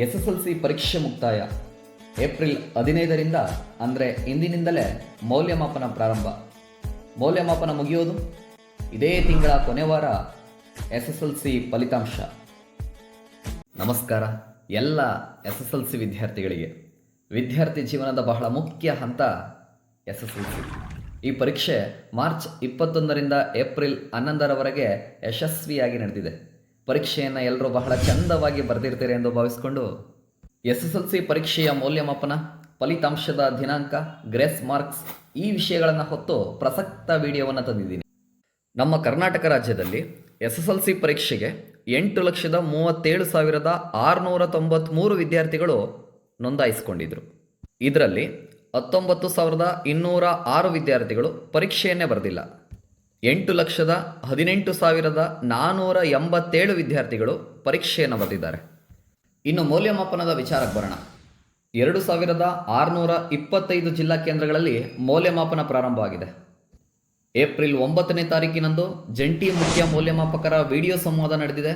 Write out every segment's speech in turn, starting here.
S ಪರೀಕ್ಷೆ ಮುಕ್ತಾಯ. April ಹದಿನೈದರಿಂದ, ಅಂದರೆ ಇಂದಿನಿಂದಲೇ ಮೌಲ್ಯಮಾಪನ ಪ್ರಾರಂಭ. ಮೌಲ್ಯಮಾಪನ ಮುಗಿಯೋದು? ಇದೇ ತಿಂಗಳ ಕೊನೆ ವಾರ ಎಸ್ ಎಸ್ ಎಲ್ ಸಿ ಫಲಿತಾಂಶ. ನಮಸ್ಕಾರ, ಎಲ್ಲ ಎಸ್ ಎಸ್ ಎಲ್ ಸಿ ವಿದ್ಯಾರ್ಥಿಗಳಿಗೆ. ವಿದ್ಯಾರ್ಥಿ ಜೀವನದ ಬಹಳ ಮುಖ್ಯ ಹಂತ ಎಸ್ ಎಸ್ ಎಲ್ ಸಿ ಈ ಪರೀಕ್ಷೆ ಮಾರ್ಚ್ ಇಪ್ಪತ್ತೊಂದರಿಂದ ಏಪ್ರಿಲ್ ಹನ್ನೊಂದರವರೆಗೆ ಯಶಸ್ವಿಯಾಗಿ ನಡೆದಿದೆ. ಪರೀಕ್ಷೆಯನ್ನು ಎಲ್ಲರೂ ಬಹಳ ಚಂದವಾಗಿ ಬರೆದಿರ್ತೀರಿ ಎಂದು ಭಾವಿಸಿಕೊಂಡು ಎಸ್ ಎಸ್ ಎಲ್ ಸಿ ಪರೀಕ್ಷೆಯ ಮೌಲ್ಯಮಾಪನ, ಫಲಿತಾಂಶದ ದಿನಾಂಕ, ಗ್ರೇಸ್ ಮಾರ್ಕ್ಸ್ ಈ ವಿಷಯಗಳನ್ನು ಹೊತ್ತು ಪ್ರಸಕ್ತ ವಿಡಿಯೋವನ್ನು ತಂದಿದ್ದೀನಿ. ನಮ್ಮ ಕರ್ನಾಟಕ ರಾಜ್ಯದಲ್ಲಿ ಎಸ್ ಎಸ್ ಎಲ್ ಸಿ ಪರೀಕ್ಷೆಗೆ ಎಂಟು ಲಕ್ಷದ ಮೂವತ್ತೇಳು ಸಾವಿರದ ಆರುನೂರ ತೊಂಬತ್ತ್ಮೂರು ವಿದ್ಯಾರ್ಥಿಗಳು ನೋಂದಾಯಿಸಿಕೊಂಡಿದ್ದರು ಇದರಲ್ಲಿ ಹತ್ತೊಂಬತ್ತು ಸಾವಿರದ ಇನ್ನೂರ ಆರು ವಿದ್ಯಾರ್ಥಿಗಳು ಪರೀಕ್ಷೆಯನ್ನೇ ಬರೆದಿಲ್ಲ. ಎಂಟು ಲಕ್ಷದ ಹದಿನೆಂಟು ಸಾವಿರದ ನಾನ್ನೂರ ಎಂಬತ್ತೇಳು ವಿದ್ಯಾರ್ಥಿಗಳು ಪರೀಕ್ಷೆಯನ್ನು ಬರೆದಿದ್ದಾರೆ. ಇನ್ನು ಮೌಲ್ಯಮಾಪನದ ವಿಚಾರಕ್ಕೆ ಬರೋಣ. ಎರಡು ಸಾವಿರದ ಆರುನೂರ ಇಪ್ಪತ್ತೈದು ಜಿಲ್ಲಾ ಕೇಂದ್ರಗಳಲ್ಲಿ ಮೌಲ್ಯಮಾಪನ ಪ್ರಾರಂಭವಾಗಿದೆ ಏಪ್ರಿಲ್ ಒಂಬತ್ತನೇ ತಾರೀಕಿನಂದು ಜಂಟಿ ಮುಖ್ಯ ಮೌಲ್ಯಮಾಪಕರ ವಿಡಿಯೋ ಸಂವಾದ ನಡೆದಿದೆ.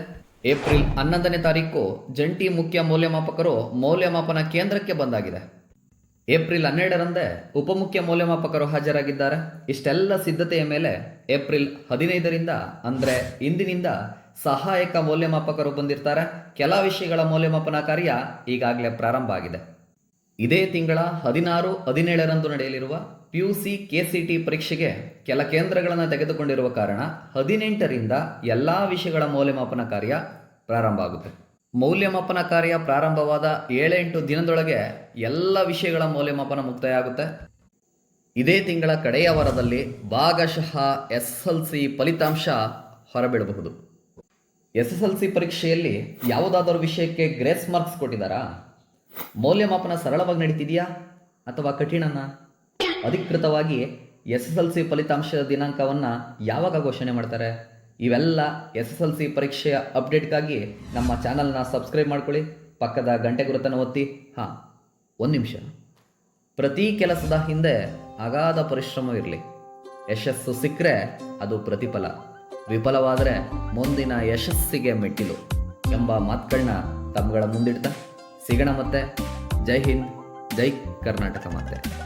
ಏಪ್ರಿಲ್ ಹನ್ನೊಂದನೇ ತಾರೀಕು ಜಂಟಿ ಮುಖ್ಯ ಮೌಲ್ಯಮಾಪಕರು ಮೌಲ್ಯಮಾಪನ ಕೇಂದ್ರಕ್ಕೆ ಬಂದಾಗಿದೆ. ಏಪ್ರಿಲ್ ಹನ್ನೆರಡರಂದೇ ಉಪಮುಖ್ಯ ಮೌಲ್ಯಮಾಪಕರು ಹಾಜರಾಗಿದ್ದಾರೆ. ಇಷ್ಟೆಲ್ಲ ಸಿದ್ಧತೆಯ ಮೇಲೆ ಏಪ್ರಿಲ್ ಹದಿನೈದರಿಂದ ಅಂದರೆ ಇಂದಿನಿಂದ ಸಹಾಯಕ ಮೌಲ್ಯಮಾಪಕರು ಬಂದಿರ್ತಾರೆ. ಕೆಲ ವಿಷಯಗಳ ಮೌಲ್ಯಮಾಪನ ಕಾರ್ಯ ಈಗಾಗಲೇ ಪ್ರಾರಂಭ ಆಗಿದೆ. ಇದೇ ತಿಂಗಳ ಹದಿನಾರು, ಹದಿನೇಳರಂದು ನಡೆಯಲಿರುವ P U C K C T ಪರೀಕ್ಷೆಗೆ ಕೆಲ ಕೇಂದ್ರಗಳನ್ನು ತೆಗೆದುಕೊಂಡಿರುವ ಕಾರಣ ಹದಿನೆಂಟರಿಂದ ಎಲ್ಲ ವಿಷಯಗಳ ಮೌಲ್ಯಮಾಪನ ಕಾರ್ಯ ಪ್ರಾರಂಭ ಆಗುತ್ತೆ. ಮೌಲ್ಯಮಾಪನ ಕಾರ್ಯ ಪ್ರಾರಂಭವಾದ ಏಳೆಂಟು ದಿನದೊಳಗೆ ಎಲ್ಲ ವಿಷಯಗಳ ಮೌಲ್ಯಮಾಪನ ಮುಕ್ತಾಯ ಆಗುತ್ತೆ ಇದೇ ತಿಂಗಳ ಕಡೆಯ ವಾರದಲ್ಲಿ ಭಾಗಶಃ ಎಸ್ ಎಲ್ ಸಿ ಫಲಿತಾಂಶ ಹೊರಬೀಳಬಹುದು ಎಸ್ ಎಸ್ ಎಲ್ ಸಿ ಪರೀಕ್ಷೆಯಲ್ಲಿ ಯಾವುದಾದರೂ ವಿಷಯಕ್ಕೆ ಗ್ರೇಸ್ ಮಾರ್ಕ್ಸ್ ಕೊಟ್ಟಿದ್ದಾರಾ? ಮೌಲ್ಯಮಾಪನ ಸರಳವಾಗಿ ನಡೀತಿದೆಯಾ ಅಥವಾ ಕಠಿಣನ? ಅಧಿಕೃತವಾಗಿ ಎಸ್ ಎಸ್ ಎಲ್ ಸಿ ಫಲಿತಾಂಶದ ದಿನಾಂಕವನ್ನು ಯಾವಾಗ ಘೋಷಣೆ ಮಾಡ್ತಾರೆ? ಇವೆಲ್ಲ ಎಸ್ ಎಸ್ ಎಲ್ ಸಿ ಪರೀಕ್ಷೆಯ ಅಪ್ಡೇಟ್ಗಾಗಿ ನಮ್ಮ ಚಾನಲ್ನ ಸಬ್ಸ್ಕ್ರೈಬ್ ಮಾಡ್ಕೊಳ್ಳಿ. ಪಕ್ಕದ ಗಂಟೆ ಗುರುತನ್ನು ಒತ್ತಿ. ಹಾಂ, ಒಂದು ನಿಮಿಷ. ಪ್ರತಿ ಕೆಲಸದ ಹಿಂದೆ ಅಗಾಧ ಪರಿಶ್ರಮ ಇರಲಿ. ಯಶಸ್ಸು ಸಿಕ್ಕರೆ ಅದು ಪ್ರತಿಫಲ. ವಿಫಲವಾದರೆ ಮುಂದಿನ ಯಶಸ್ಸಿಗೆ ಮೆಟ್ಟಿಲು ಎಂಬ ಮಾತುಗಳನ್ನ ತಮ್ಮಗಳ ಮುಂದಿಡ್ತಾ. ಸಿಗೋಣ ಮತ್ತೆ. ಜೈ ಹಿಂದ್, ಜೈ ಕರ್ನಾಟಕ ಮತ್ತೆ.